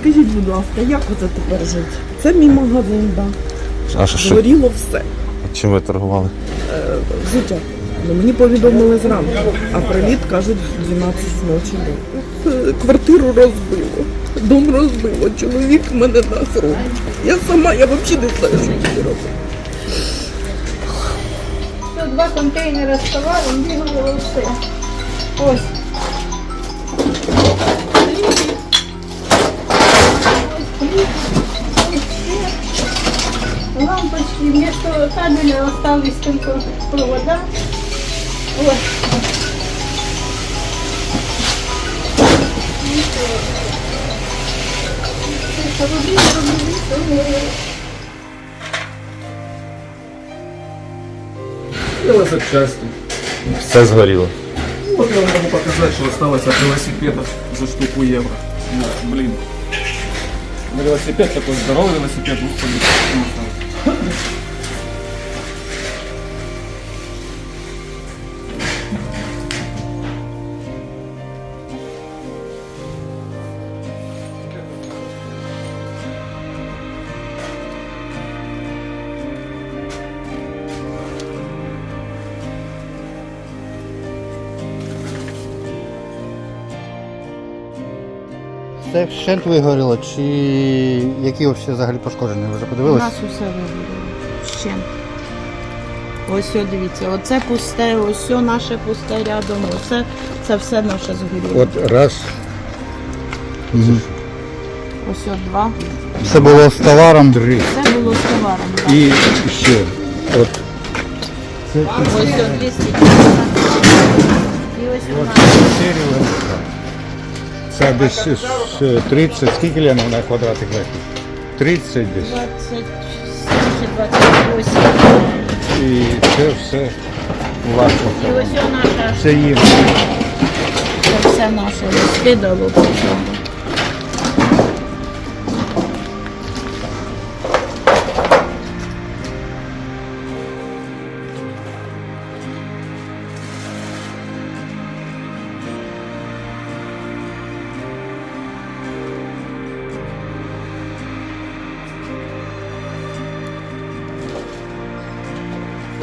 Скажіть, будь ласка, як оце тепер жити? Це мій магазин, да. А що, що? Згоріло все. Чим ви торгували? Взуття. Ну, мені повідомили зранку, а приліт, кажуть, 12 ночі був. Е, Квартиру розбило, дом розбило, чоловік мене робить. Я сама, я взагалі не знаю, що мені робити. Тут два контейнери з товаром, бігало все. Ось. Лампочки. Вместо кабеля остались только провода. Робили, робили. Велосипчасти. Все згоріло. Вот я вам могу показать, что осталось от велосипедов за штуку евро. Ну, блин. На велосипед такой здоровый велосипед, ну, блин. Thank you. Це вщент вигоріло, чи які ще взагалі пошкоджені? Ви вже У подивилися? нас усе вигоріло. Ще. Ось о, дивіться, оце пусте, ось о наше пусте рядом, оце це все наше згоріло. От раз. Ось о два. Все було з товаром. Три. Це було з товаром. так. І ще. От. Ось о 200. І ось у нас. Це десь е, 30, скільки Лена на квадратних метрів? 30 десь. 27 чи 28. І це все власне. І ось наша, Це їм. це все наше розкидало по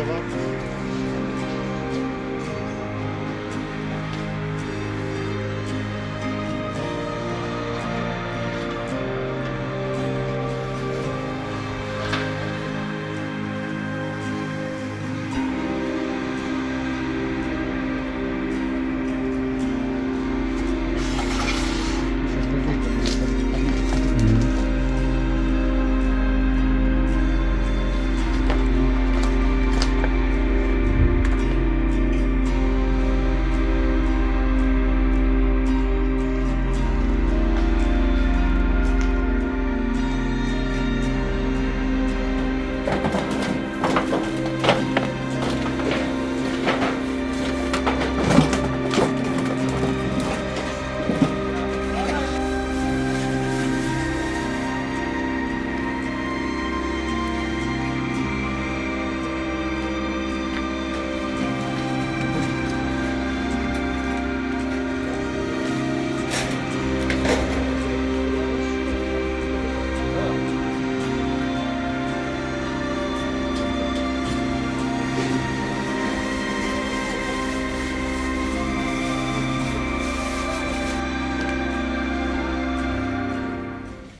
Love